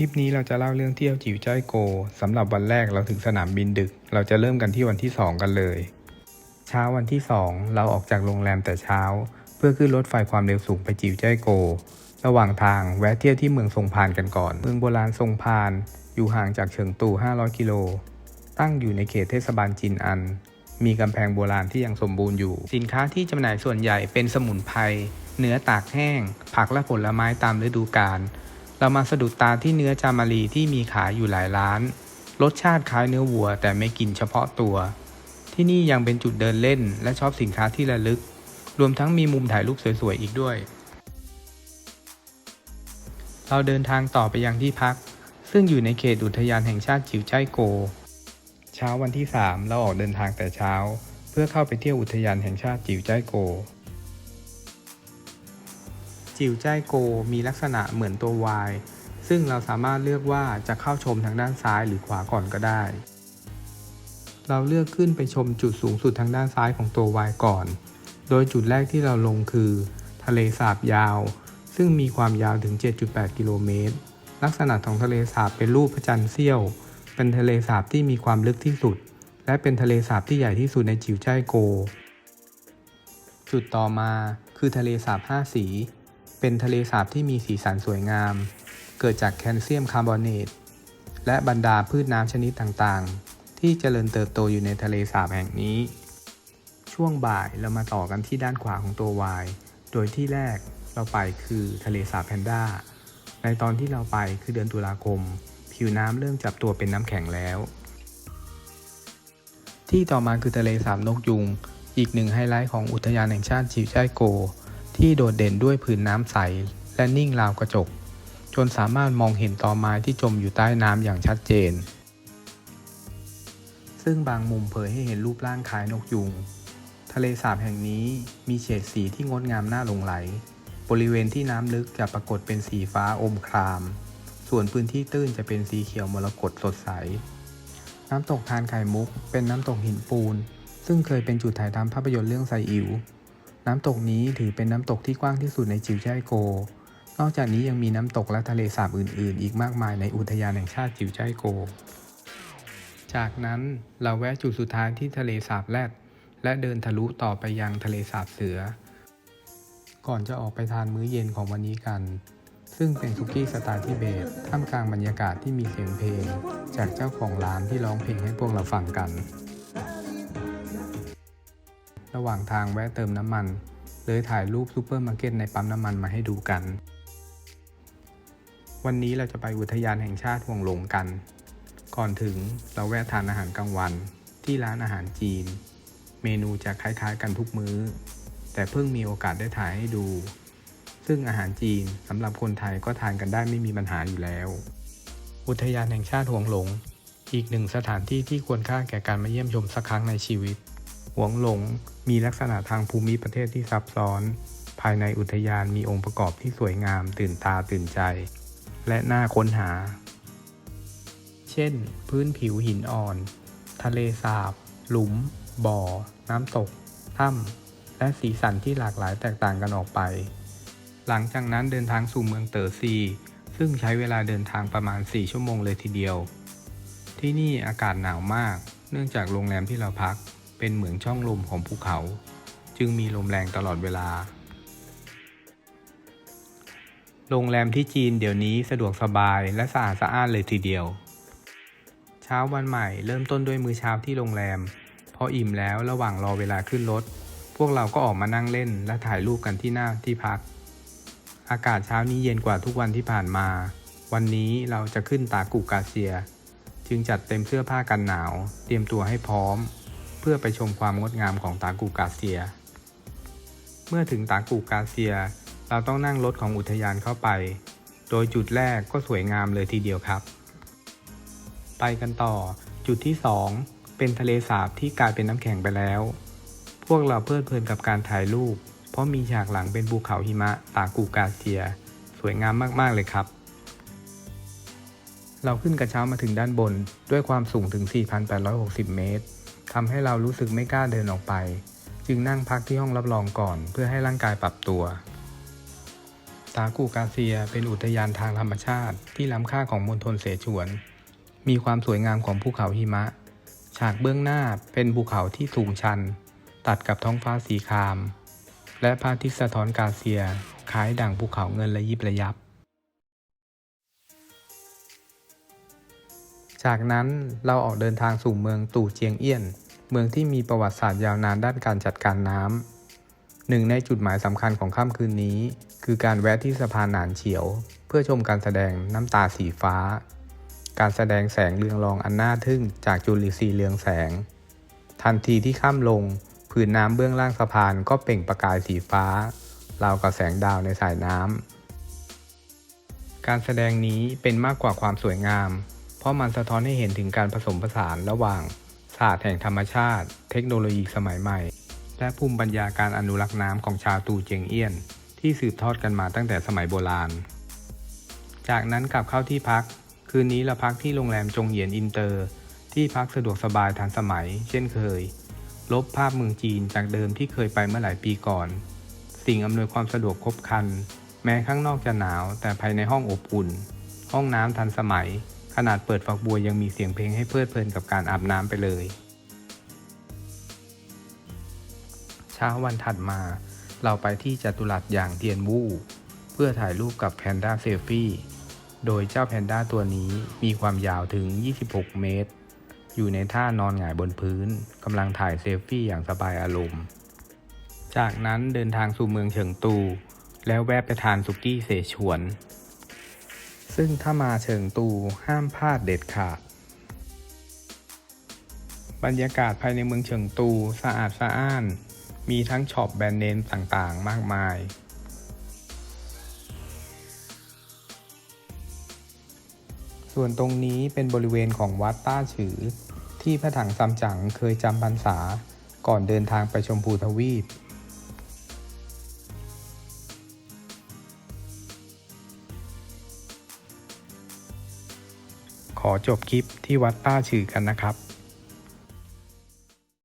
ทริปนี้เราจะเล่าเรื่องเที่ยวจิ๋วจ้อยโกสำหรับวันแรกเราถึงสนามบินดึก เราจะเริ่มกันที่วันที่ 2 กันเลย เช้าวันที่ 2 เราออกจากโรงแรมแต่เช้า เพื่อขึ้นรถไฟความเร็วสูงไปจิ๋วจ้อยโก ระหว่างทางแวะเที่ยวที่เมืองทรงพานกันก่อน เมืองโบราณทรงพาน อยู่ห่างจากเฉิงตู 500 กิโล ตั้งอยู่ในเขตเทศบาลจินอัน มีกำแพงโบราณที่ยังสมบูรณ์อยู่ สินค้าที่จำหน่ายส่วนใหญ่เป็นสมุนไพรเนื้อตากแห้ง ผักและผลไม้ตามฤดูกาล เรามาสะดุดตาที่เนื้อจามารีที่มีขายอยู่หลายร้าน รสชาติคล้ายเนื้อวัว แต่ไม่กินเฉพาะตัว ที่นี่ยังเป็นจุดเดินเล่น และชอบสินค้าที่ระลึก รวมทั้งมีมุมถ่ายรูปสวยๆอีกด้วย เราเดินทางต่อไปยังที่พัก ซึ่งอยู่ในเขตอุทยานแห่งชาติจิ๋วจ้ายโก เช้าวันที่ 3 เราออกเดินทางแต่เช้า เพื่อเข้าไปเที่ยวอุทยานแห่งชาติจิ๋วจ้ายโก จิ๋วจ้ายโกมีลักษณะเหมือนตัว Y ซึ่งเราสามารถเลือกว่าจะเข้าชมทางด้านซ้ายหรือขวาก่อนก็ได้ เราเลือกขึ้นไปชมจุดสูงสุดทางด้านซ้ายของตัว Y ก่อน โดยจุดแรกที่เราลงคือ ทะเลสาบยาว ซึ่งมีความยาวถึง 7.8 กิโลเมตร ลักษณะของทะเลสาบเป็นรูปพระจันทร์เสี้ยว เป็นทะเลสาบที่มีความลึกที่สุด และเป็นทะเลสาบที่ใหญ่ที่สุดในจิ๋วจ้ายโกจุดต่อมาคือทะเลสาบห้าสี เป็นทะเลสาบที่มีสีสันสวยงาม เกิดจากแคลเซียมคาร์บอเนต และบรรดาพืชน้ำชนิดต่างๆ ที่เจริญเติบโตอยู่ในทะเลสาบแห่งนี้ ช่วงบ่ายเรามาต่อกันที่ด้านขวาของตัววาย โดยที่แรกเราไปคือทะเลสาบแพนด้า ในตอนที่เราไปคือเดือนตุลาคม ผิวน้ำเริ่มจับตัวเป็นน้ำแข็งแล้ว ที่ต่อมาคือทะเลสาบนกยุง อีกหนึ่งไฮไลท์ของอุทยานแห่งชาติจิวจ้าโก ที่โดดเด่นด้วยผืนน้ำใส และนิ่งราวกระจก จนสามารถมองเห็นตอไม้ที่จมอยู่ใต้น้ำอย่างชัดเจน ซึ่งบางมุมเผยให้เห็นรูปร่างคล้ายนกยุง ทะเลสาบแห่งนี้มีเฉดสีที่งดงามน่าหลงไหล บริเวณที่น้ำลึกจะปรากฏเป็นสีฟ้าอมคราม ส่วนพื้นที่ตื้นจะเป็นสีเขียวมรกตสดใส น้ำตกทานไข่มุก เป็นน้ำตกหินปูน ซึ่งเคยเป็นจุดถ่ายทำภาพยนตร์เรื่องไซอิ๋ว น้ำตกนี้ถือเป็นน้ำตกที่กว้างที่สุดในจิวจ้ายโก นอกจากนี้ยังมีน้ำตกและทะเลสาบอื่น ๆ อีกมากมายในอุทยานแห่งชาติจิวจ้ายโก จากนั้นเราแวะจุดสุดท้ายที่ทะเลสาบแรดและเดินทะลุต่อไปยังทะเลสาบเสือ ก่อนจะออกไปทานมื้อเย็นของวันนี้กัน ซึ่งเป็นคุกกี้สไตล์ทิเบตท่ามกลางบรรยากาศที่มีเสียงเพลง จากเจ้าของร้านที่ร้องเพลงให้พวกเราฟังกัน ระหว่างทางแวะเติมน้ำมัน เลยถ่ายรูปซูเปอร์มาร์เก็ตในปั๊มน้ำมันมาให้ดูกัน วันนี้เราจะไปอุทยานแห่งชาติห่วงหลงกัน ก่อนถึงเราแวะทานอาหารกลางวัน ที่ร้านอาหารจีน เมนูจะคล้ายๆกันทุกมื้อ แต่เพิ่งมีโอกาสได้ถ่ายให้ดู ซึ่งอาหารจีนสำหรับคนไทยก็ทานกันได้ไม่มีปัญหาอยู่แล้ว อุทยานแห่งชาติหวงหลง อีกหนึ่งสถานที่ที่ควรค่าแก่การมาเยี่ยมชมสักครั้งในชีวิต หวงหลงมีลักษณะทางภูมิประเทศที่ซับซ้อน ภายในอุทยานมีองค์ประกอบที่สวยงาม ตื่นตาตื่นใจ และน่าค้นหา เช่น พื้นผิวหินอ่อน ทะเลสาบ หลุม บ่อ น้ำตก ถ้ำ และสีสันที่หลากหลายแตกต่างกันออกไป หลังจากนั้นเดินทางสู่เมืองเต๋อซี ซึ่งใช้เวลาเดินทางประมาณ 4 ชั่วโมงเลยทีเดียว ที่นี่อากาศหนาวมาก เนื่องจากโรงแรมที่เราพัก เป็นเหมืองช่องลมของภูเขา จึงมีลมแรงตลอดเวลา โรงแรมที่จีนเดี๋ยวนี้สะดวกสบายและสะอาดสะอ้านเลยทีเดียว เช้าวันใหม่เริ่มต้นด้วยมื้อเช้าที่โรงแรม พออิ่มแล้วระหว่างรอเวลาขึ้นรถ พวกเราก็ออกมานั่งเล่นและถ่ายรูปกันที่หน้าที่พัก อากาศเช้านี้เย็นกว่าทุกวันที่ผ่านมา วันนี้เราจะขึ้นตากูกาเซีย จึงจัดเต็มเสื้อผ้ากันหนาว เตรียมตัวให้พร้อม เพื่อไปชมความงดงามของตากูกาเซีย เมื่อถึงตากูกาเซีย เราต้องนั่งรถของอุทยานเข้าไป โดยจุดแรกก็สวยงามเลยทีเดียวครับ ไปกันต่อ จุดที่ 2 เป็นทะเลสาบที่กลายเป็นน้ำแข็งไปแล้ว พวกเราเพลิดเพลินกับการถ่ายรูป เพราะมีฉากหลังเป็นภูเขาหิมะตากูกาเซีย สวยงามมากๆเลยครับเราขึ้นกระเช้ามาถึงด้านบนด้วยความสูงถึง 4,860 เมตร ทำให้เรารู้สึกไม่กล้าเดินออกไป จึงนั่งพักที่ห้องรับรองก่อนเพื่อให้ร่างกายปรับตัวตากูกาเซียเป็นอุทยานทางธรรมชาติที่ล้ำค่าของมณฑลเสฉวน มีความสวยงามของภูเขาหิมะ ฉากเบื้องหน้าเป็นภูเขาที่สูงชัน ตัดกับท้องฟ้าสีคราม และพระอาทิตย์สะท้อนกาเซียคล้ายดั่งภูเขาเงินระยิบระยับ จากนั้นเราออกเดินทางสู่เมืองตู่เจียงเอี้ยน เมืองที่มีประวัติศาสตร์ยาวนานด้านการจัดการน้ำหนึ่งในจุดหมายสำคัญของค่ำคืนนี้ คือการแวะที่สะพานหนานเฉียว เพื่อชมการแสดงน้ำตาสีฟ้า การแสดงแสงเรืองรองอันน่าทึ่งจากจุลินทรีย์เรืองแสง ทันทีที่ข้ามลง ผืนน้ำเบื้องล่างสะพานก็เปล่งประกายสีฟ้าราวกับแสงดาวในสายน้ำการแสดงนี้เป็นมากกว่าความสวยงาม เพราะมันสะท้อนให้เห็นถึงการผสมผสานระหว่างศาสตร์แห่งธรรมชาติ เทคโนโลยีสมัยใหม่ และภูมิปัญญาการอนุรักษ์น้ำของชาวตูเจียงเอี้ยน ที่สืบทอดกันมาตั้งแต่สมัยโบราณ จากนั้นกลับเข้าที่พัก คืนนี้เราพักที่โรงแรมจงเหยียนอินเตอร์ ที่พักสะดวกสบายทันสมัย เช่นเคย ลบภาพเมืองจีนจากเดิมที่เคยไปเมื่อหลายปีก่อน สิ่งอำนวยความสะดวกครบครัน แม้ข้างนอกจะหนาว แต่ภายในห้องอบอุ่น ห้องน้ำทันสมัย ขนาดเปิดฝักบัวยังมีเสียงเพลงให้เพลิดเพลินกับการอาบน้ำไปเลย เช้าวันถัดมา เราไปที่จัตุรัสอย่างเทียนวู่เพื่อถ่ายรูปกับแพนด้าเซลฟี่โดยเจ้าแพนด้าตัวนี้มีความยาวถึง 26 เมตร อยู่ในท่านอนหงายบนพื้นกำลังถ่ายเซลฟี่อย่างสบายอารมณ์ จากนั้นเดินทางสู่เมืองเฉิงตู แล้วแวะไปทานสุกี้เสฉวน ซึ่งถ้ามาเฉิงตูห้ามพลาดเด็ดขาด บรรยากาศภายในเมืองเฉิงตูสะอาดสะอ้าน มีทั้งช็อปแบรนด์เนมต่างๆ มากมาย ส่วนตรงนี้เป็นบริเวณของวัดต้าฉือ ที่พระถังซัมจั๋งเคยจำพรรษาก่อนเดินทางไปชมพูทวีป อจบคลิปที่วัดต้าชื่อกันนะครับ